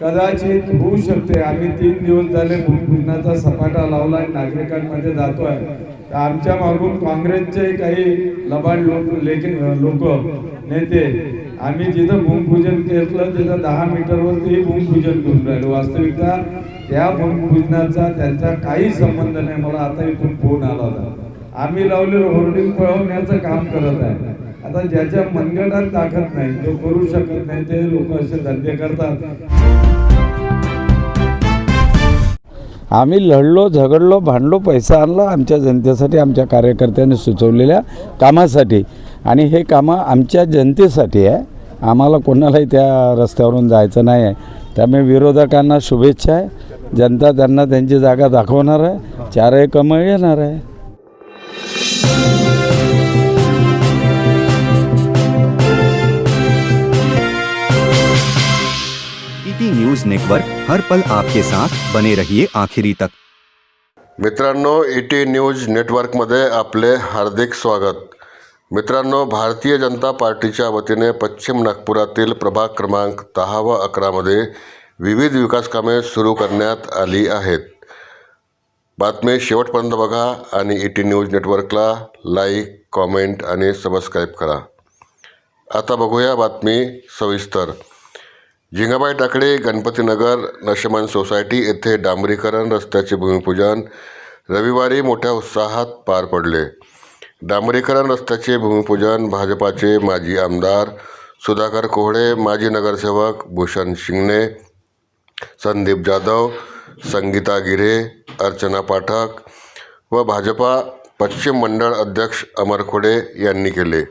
कदाचित होऊ शकते. आम्ही तीन दिवस झाले भूमिपूजनाचा सपाटा लावला नागरिकांमध्ये जातोय. तर आमच्या मागून काँग्रेसचे काही लबाड लोक लोक नेते आम्ही जिथं भूमिपूजन केलं तिथं दहा मीटरवरती भूमिपूजन करून राहिलो. वास्तविकता त्या भूमिपूजनाचा त्यांचा काही संबंध नाही. मला आता इथून फोन आला होता. आम्ही लावलेलं होर्डिंग पळवण्याचं काम करत आहे. आता ज्याच्या मनगटात ताकद नाही जो करू शकत नाही ते लोक असे धंदे करतात. आम्ही लढलो झगडलो भांडलो पैसा आणला आमच्या जनतेसाठी आमच्या कार्यकर्त्यांनी सुचवलेल्या कामासाठी. आणि हे कामं आमच्या जनतेसाठी आहे. आम्हाला कोणालाही त्या रस्त्यावरून जायचं नाही आहे. त्यामुळे विरोधकांना शुभेच्छा आहे. जनता त्यांना त्यांची जागा दाखवणार आहे. चारही कमळ येणार आहे. ईटी न्यूज नेटवर्क हर पल आपके साथ बने रहिए आखिरी तक। मित्रांनो ई टी न्यूज नेटवर्कमध्ये आपले हार्दिक स्वागत. मित्रांनो भारतीय जनता पार्टीच्या वतीने पश्चिम नागपुरातील प्रभाग क्रमांक दहा व अकरामध्ये विविध विकास कामे सुरू करण्यात आली आहेत. बातमी शेवटपर्यंत बघा आणि ई टी न्यूज नेटवर्कला लाईक कॉमेंट आणि सबस्क्राईब करा. आता बघूया बातमी सविस्तर. झिंगाबाई टाकडे गणपतीनगर नशमन सोसायटी येथे डांबरीकरण रस्त्याचे भूमिपूजन रविवारी मोठ्या उत्साहात पार पडले. डांबरीकरण रस्त्याचे भूमिपूजन भाजपाचे माजी आमदार सुधाकर कोहळे माजी नगरसेवक भूषण शिंगणे संदीप जाधव संगीता गिरे अर्चना पाठक व भाजपा पश्चिम मंडळ अध्यक्ष अमर खोडे यांनी केले.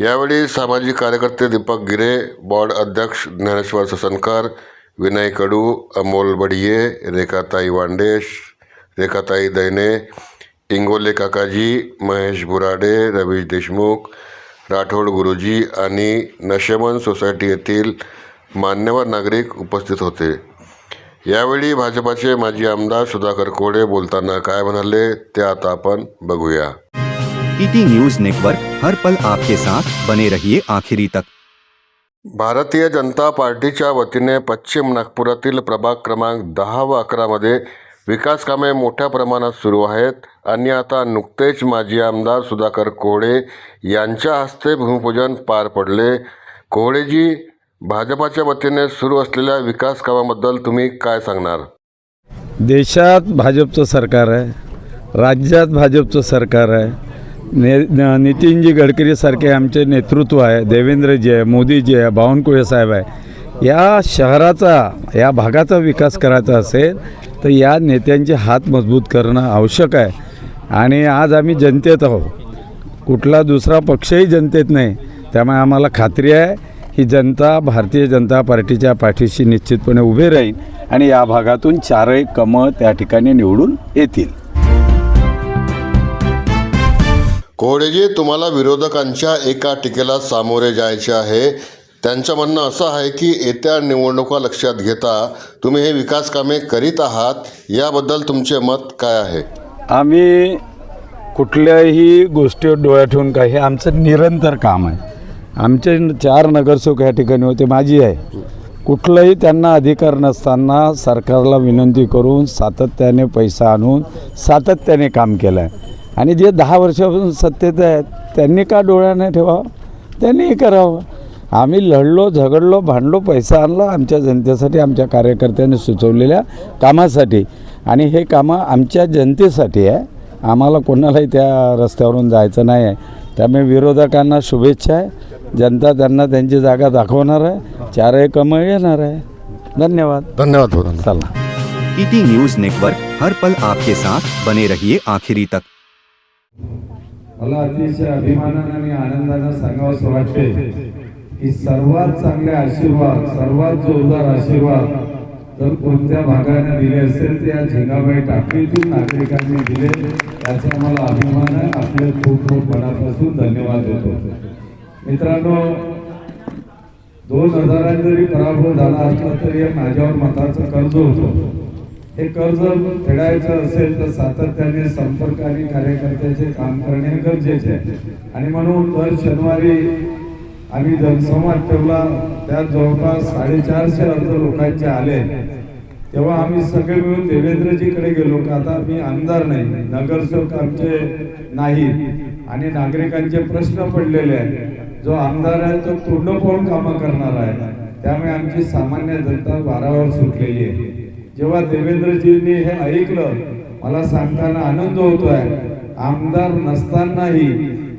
यावेळी सामाजिक कार्यकर्ते दीपक गिरे बॉर्ड अध्यक्ष ज्ञानेश्वर ससनकर विनय कडू अमोल बडिये रेखाताई वांडेश रेखाताई दैने इंगोले काकाजी महेश बुराडे रवीश देशमुख राठोड गुरुजी आणि नशेमन सोसायटी येथील मान्यवर नागरिक उपस्थित होते. यावेळी भाजपाचे माजी आमदार सुधाकर कोडे बोलताना काय म्हणाले ते आता आपण बघूया. ईटी न्यूज नेटवर्क हर पल आपके साथ बने रहिए आखिरी तक। भारतीय जनता पार्टीच्या वतीने पश्चिम नागपुरातील प्रभाग क्रमांक दहा व अकरामध्ये विकास कामे मोठ्या प्रमाणात सुरू आहेत. आणि आता नुकतेच माजी आमदार सुधाकर कोहळे यांच्या हस्ते भूमिपूजन पार पडले. कोहळेजी भाजपाच्या वतीने सुरू असलेल्या विकास कामाबद्दल तुम्ही काय सांगणार? देशात भाजपचं सरकार आहे. राज्यात भाजपचं सरकार आहे. ने न- नितीनजी गडकरीसारखे आमचे नेतृत्व आहे देवेंद्रजी आहे मोदीजी आहे बावनकुळे साहेब आहे. या शहराचा या भागाचा विकास करायचा असेल तर या नेत्यांचे हात मजबूत करणं आवश्यक आहे. आणि आज आम्ही जनतेत आहोत. कुठला दुसरा पक्षही जनतेत नाही. त्यामुळे आम्हाला खात्री आहे ही जनता भारतीय जनता पार्टीच्या पाठीशी निश्चितपणे उभे राहील आणि या भागातून चारही कमळ त्या ठिकाणी निवडून येतील. कोहळेजी तुम्हाला विरोधकांच्या एका टीकेला सामोरे जायचे आहे. त्यांचं म्हणणं असं आहे की येत्या निवडणुका लक्षात घेता तुम्ही हे विकास कामे करीत आहात. याबद्दल तुमचे मत काय आहे? आम्ही कुठल्याही गोष्टीवर डोळ्या ठेवून काय हे आमचं निरंतर काम आहे. आमचे चार नगरसेवक या ठिकाणी होते माझी आहे. कुठलंही त्यांना अधिकार नसताना सरकारला विनंती करून सातत्याने पैसा आणून सातत्याने काम केलं आहे आणि जे दहा वर्षापासून सत्तेत आहेत त्यांनी का डोळ्याने ठेवावं? त्यांनीही करावं. आम्ही लढलो झगडलो भांडलो पैसा आणला आमच्या जनतेसाठी आमच्या कार्यकर्त्यांनी सुचवलेल्या कामासाठी. आणि हे कामं आमच्या जनतेसाठी आहे. आम्हाला कोणालाही त्या रस्त्यावरून जायचं नाही आहे. त्यामुळे विरोधकांना शुभेच्छा आहे. जनता त्यांना त्यांची जागा दाखवणार आहे. चारही कमळ येणार आहे. धन्यवाद. धन्यवाद चला. ईटी न्यूज नेटवर्क हर पल आपके साथ बने रहिए आखिरी तक. मला अतिशय अभिमानाने आणि आनंदाने सांगावंसं वाटते की सर्वात चांगले आशीर्वाद सर्वात जोरदार आशीर्वाद जर कोणत्या भागाने दिले असेल ते या झिंगाबाई टाकळीतील नागरिकांनी दिले याचा मला अभिमान आहे. आपले खूप खूप मनापासून धन्यवाद देतो. मित्रांनो दोन हजारात जरी पराभव झाला असला तरी माझ्यावर मताचं कर्ज होतं. हे कर्ज फेडायचं असेल तर सातत्याने संपर्क आणि कार्यकर्त्याचे काम करणे गरजेचे आहे. आणि म्हणून दर शनिवारी आम्ही जनसंवाद ठेवला. त्यात जवळपास साडेचारशे अर्ज लोकांचे आले. तेव्हा आम्ही सगळे मिळून देवेंद्रजीकडे गेलो. का आता मी आमदार नाही नगरसेवक आमचे नाही आणि नागरिकांचे प्रश्न पडलेले आहेत. जो आमदार आहे तो तोंड पाहून कामं करणार आहे. त्यामुळे आमची सामान्य जनता वारावर सुटलेली आहे. जेव्हा देवेंद्रजींनी हे ऐकलं मला सांगताना आनंद होतोय. आमदार नसतानाही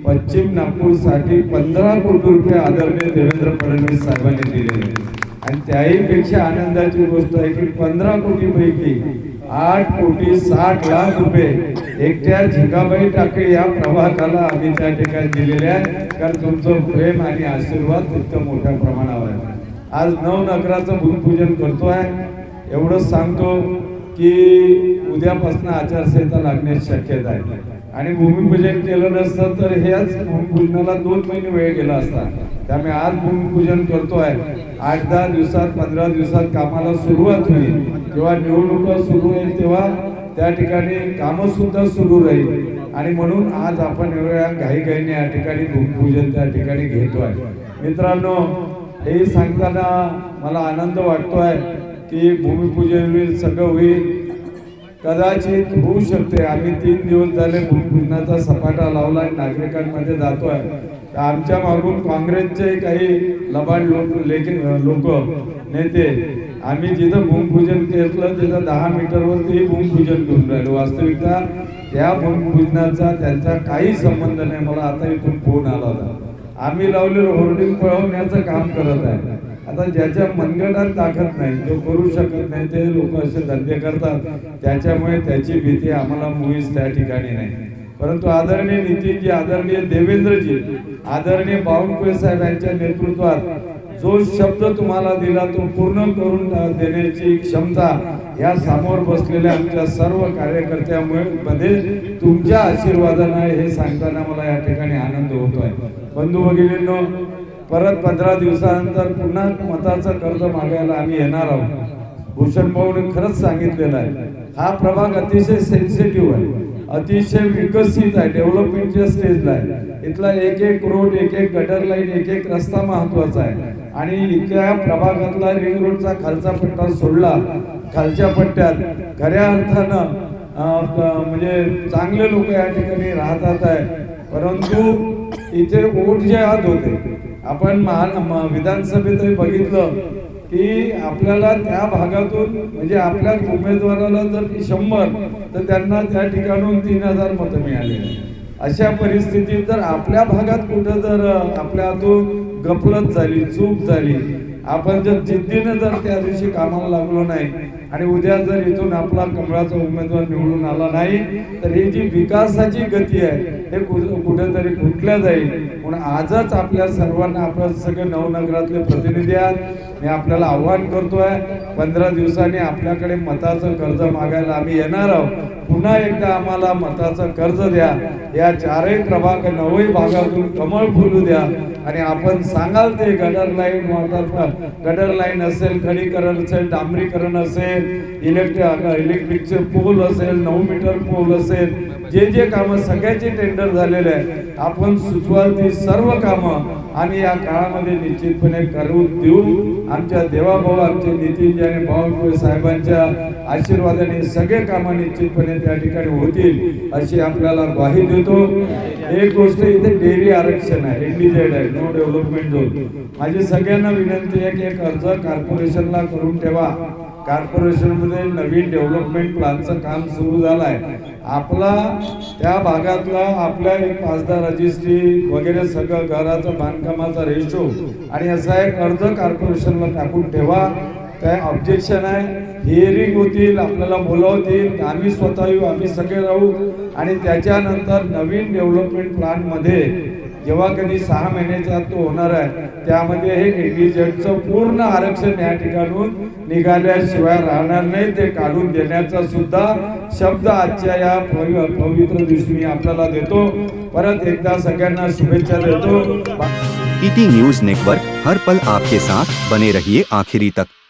पश्चिम नागपूरसाठी पंधरा कोटी रुपये आदरणीय देवेंद्र फडणवीस साहेबांनी दिलेले आणि त्याही पेक्षा आनंदाची गोष्ट आहे की पंधरा कोटी पैकी आठ कोटी साठ लाख रुपये एकट्या झिंगाबाई टाके या प्रभागाला आम्ही त्या ठिकाणी दिलेले आहे कारण तुमचं प्रेम आणि आशीर्वाद तितकं मोठ्या प्रमाणावर आहे. आज नवनगराचं भूमिपूजन करतोय. एवढंच सांगतो की उद्यापासून आचारसंहिता लागण्याची शक्यता आहे. आणि भूमिपूजन केलं नसतं तर ह्याच भूमिपूजनाला दोन महिने वेळ गेला असता. त्यामुळे आज भूमिपूजन करतोय आठ दहा दिवसात पंधरा दिवसात कामाला सुरुवात होईल. किंवा निवडणुका सुरू होईल तेव्हा त्या ठिकाणी कामं सुद्धा सुरू राहील. आणि म्हणून आज आपण एवढ्या घाईघाईने या ठिकाणी भूमिपूजन त्या ठिकाणी घेतोय मित्रांनो हे सांगताना मला आनंद वाटतोय ती भूमिपूजन होईल सगळं होईल. कदाचित होऊ शकते. आम्ही तीन दिवस झाले भूमिपूजनाचा सपाटा लावला आणि नागरिकांमध्ये जातो तर आमच्या मागून काँग्रेसचे काही लबाड लोक लेखे लोक नेते आम्ही जिथं भूमिपूजन केलं तिथं दहा मीटरवरती भूमिपूजन करून राहिलो. वास्तविकता त्या भूमिपूजनाचा त्यांचा काही संबंध नाही. मला आता इथून फोन आला होता. आम्ही लावलेलं होर्डिंग पळवण्याचं काम करत आहे. आता ज्याच्या मनगटात ताकद नाही जो करू शकत नाही ते लोक असे धंदे करतात. त्याच्यामुळे त्याची भीती आम्हाला मुळीच त्या ठिकाणी नाही. परंतु आदरणीय नितीनजी आदरणीय देवेंद्रजी आदरणीय बावनकुळे साहेब यांच्या नेतृत्वात जो शब्द तुम्हाला दिला तो पूर्ण करून देण्याची क्षमता या समोर बसलेल्या आमच्या सर्व कार्यकर्त्यामुळे मध्ये तुमच्या आशीर्वादानं हे सांगताना मला या ठिकाणी आनंद होतोय. बंधू भगिनींनो परत पंधरा दिवसानंतर पुन्हा मताचं कर्ज मागायला आम्ही येणार आहोत. भूषण भाऊने खरंच सांगितलेलं आहे. हा प्रभाग अतिशय सेन्सिटिव्ह आहे. अतिशय विकसित आहे. डेव्हलपमेंटच्या स्टेजला आहे. इथला एक एक रोड एक एक गटर लाईन एक एक रस्ता महत्त्वाचा आहे. आणि इथल्या प्रभागातला रिंग रोडचा खालचा पट्टा सोडला खालच्या पट्ट्यात खऱ्या अर्थानं म्हणजे चांगले लोक या ठिकाणी राहतात आहे. परंतु इथे वोट जे आत होते आपण महान विधानसभेतही बघितलं की आपल्याला त्या भागातून म्हणजे आपल्या उमेदवाराला जर शंभर तर त्यांना त्या ठिकाणून तीन हजार मतं मिळाले. अशा परिस्थितीत जर आपल्या भागात कुठं जर आपल्या हातून गफलत झाली चूक झाली आपण जर जिद्दीनं जर त्या दिवशी कामाला लागलो नाही आणि उद्या जर इथून आपला कमळाचा उमेदवार निवडून आला नाही तर ही जी विकासाची गती आहे हे कु- कुठेतरी कुठल्या जाईल? म्हणून आजच आपल्या सर्वांना आपण सगळे नवनगरातले प्रतिनिधी आहात. मी आपल्याला आव्हान करतोय पंधरा दिवसांनी आपल्याकडे मताचं कर्ज मागायला आम्ही येणार आहोत. पुन्हा एकदा आम्हाला मताचं कर्ज द्या. या चारही प्रभाग नवही भागातून कमळ फुलू द्या. आणि आपण सांगाल ते gutter line water gutter line असेल खडीकरण असेल डांबरीकरण असेल इलेक्ट्रिक इलेक्ट्रिकचे पोल असेल नऊ मीटर पोल असेल जे जे कामं सगळ्याचे टेंडर झालेले आहे आपण सुचवाल ती सर्व कामं आणि या काळामध्ये निश्चितपणे करून देऊ. आमच्या देवाभाऊ आमचे नितीनजी आणि बावनकुळे साहेबांच्या आशीर्वादाने सगळे कामं निश्चितपणे त्या ठिकाणी होतील अशी आपल्याला ग्वाही देतो. एक गोष्ट इथे डेअरी आरक्षण आहे एनडीजेड आहे नो डेव्हलपमेंट झोन माझी सगळ्यांना विनंती आहे की एक अर्ज कॉर्पोरेशनला करून ठेवा. कॉर्पोरेशनमध्ये नवीन डेव्हलपमेंट प्लॅनचं काम सुरू झालं आहे आपला त्या भागातला आपल्या एक पाच दहा रजिस्ट्री वगैरे सगळं घराचं बांधकामाचा रेशो आणि असा एक अर्ज कॉर्पोरेशनला टाकून ठेवा. काय ऑब्जेक्शन आहे? हिअरिंग होतील आपल्याला बोलावतील आम्ही स्वतः येऊ आम्ही सगळे राहू. आणि त्याच्यानंतर नवीन डेव्हलपमेंट प्लॅनमध्ये जेव्हा कधी सहा महिन्याचा तो होणार आहे त्यामध्ये हे एडीजेटचं पूर्ण आरक्षण या ठिकाणून निघाल्याशिवाय राहणार नाही ते काढून देण्याचा सुद्धा शब्द आजच्या या पवित्र दिवशी मी आपल्याला देतो. परत एकदा सगळ्यांना शुभेच्छा देतो. इटी न्यूज नेटवर्क हर पल आपके साथ बने रहिए आखिरी तक.